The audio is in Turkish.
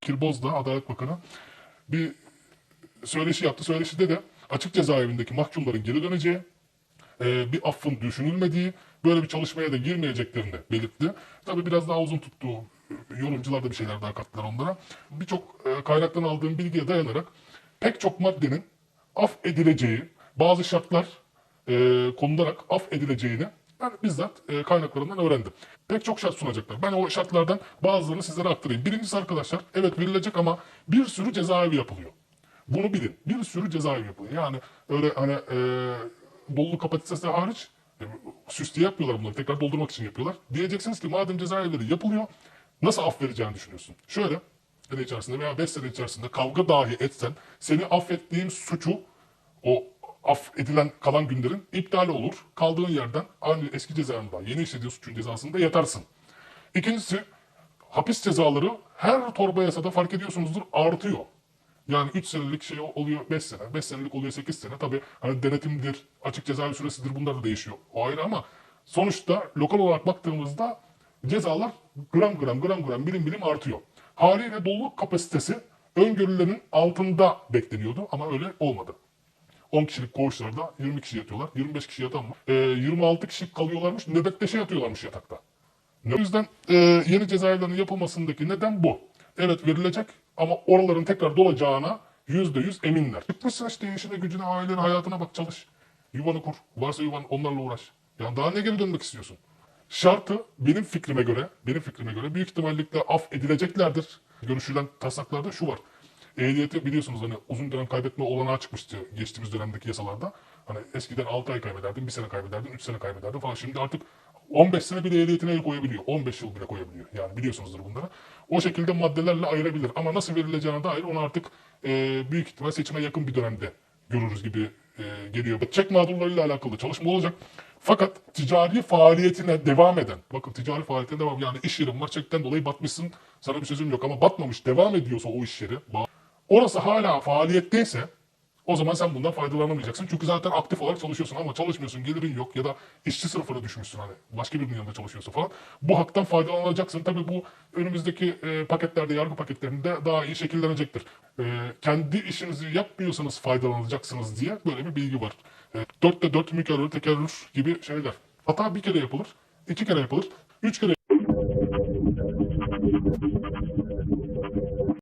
Kirboz da Adalet Bakanı bir söyleşi yaptı. Söyleşide de açık cezaevindeki mahkumların geri döneceği, e, bir affın düşünülmediği, böyle bir çalışmaya da girmeyeceklerini belirtti. Tabii biraz daha uzun tuttu. Yorumcular da bir şeyler daha kattılar onlara. Birçok e, kaynaktan aldığım bilgiye dayanarak pek çok maddenin af edileceği, bazı şartlar e, konularak af edileceğini ben bizzat e, kaynaklarından öğrendim. Pek çok şart sunacaklar. Ben o şartlardan bazılarını sizlere aktarayım. Birincisi arkadaşlar, evet verilecek ama bir sürü cezaevi yapılıyor. Bunu bilin. Bir sürü cezaevi yapılıyor. Yani öyle hani e, dolu kapasitesi hariç e, süs diye yapıyorlar bunları. Tekrar doldurmak için yapıyorlar. Diyeceksiniz ki madem cezaevleri yapılıyor nasıl af vereceğini düşünüyorsun? Şöyle sene içerisinde veya 5 sene içerisinde kavga dahi etsen seni affettiğim suçu o af edilen kalan günlerin iptali olur. Kaldığın yerden aynı eski cezanında yeni işlediğin suçun cezasında yatarsın. İkincisi hapis cezaları her torba yasada fark ediyorsunuzdur artıyor. Yani 3 senelik şey oluyor 5 sene, 5 senelik oluyor 8 sene. Tabii hani denetimdir, açık cezaevi süresidir bunlar da değişiyor. O ayrı ama sonuçta lokal olarak baktığımızda cezalar gram gram gram gram birim birim artıyor. Haliyle doluluk kapasitesi öngörülerin altında bekleniyordu ama öyle olmadı. 10 kişilik koğuşlarda 20 kişi yatıyorlar. 25 kişi yatan var. Ee, 26 kişi kalıyorlarmış. Nöbetleşe yatıyorlarmış yatakta. O yüzden e, yeni cezaevlerinin yapılmasındaki neden bu. Evet verilecek ama oraların tekrar dolacağına yüzde yüz eminler. Çıkmışsın işte işine gücüne, ailene, hayatına bak çalış. Yuvanı kur. Varsa yuvan onlarla uğraş. Yani daha ne geri dönmek istiyorsun? Şartı benim fikrime göre, benim fikrime göre büyük ihtimalle af edileceklerdir. Görüşülen taslaklarda şu var. Ehliyeti biliyorsunuz hani uzun dönem kaybetme olanağı çıkmıştı geçtiğimiz dönemdeki yasalarda. Hani eskiden 6 ay kaybederdin, 1 sene kaybederdin, 3 sene kaybederdin falan. Şimdi artık 15 sene bile ehliyetine el koyabiliyor. 15 yıl bile koyabiliyor. Yani biliyorsunuzdur bunları. O şekilde maddelerle ayırabilir. Ama nasıl verileceğine dair onu artık e, büyük ihtimal seçime yakın bir dönemde görürüz gibi e, geliyor. Çek mağdurlarıyla alakalı çalışma olacak. Fakat ticari faaliyetine devam eden, bakın ticari faaliyetine devam, yani iş yerin var çekten dolayı batmışsın, sana bir sözüm yok ama batmamış, devam ediyorsa o iş yeri, orası hala faaliyetteyse o zaman sen bundan faydalanamayacaksın. Çünkü zaten aktif olarak çalışıyorsun ama çalışmıyorsun, gelirin yok ya da işçi sınıfına düşmüşsün hani başka birinin yanında çalışıyorsa falan. Bu haktan faydalanacaksın. Tabii bu önümüzdeki e, paketlerde, yargı paketlerinde daha iyi şekillenecektir. E, kendi işinizi yapmıyorsanız faydalanacaksınız diye böyle bir bilgi var. E, dörtte dört mükerrer, tekerrür gibi şeyler. Hata bir kere yapılır, iki kere yapılır, üç kere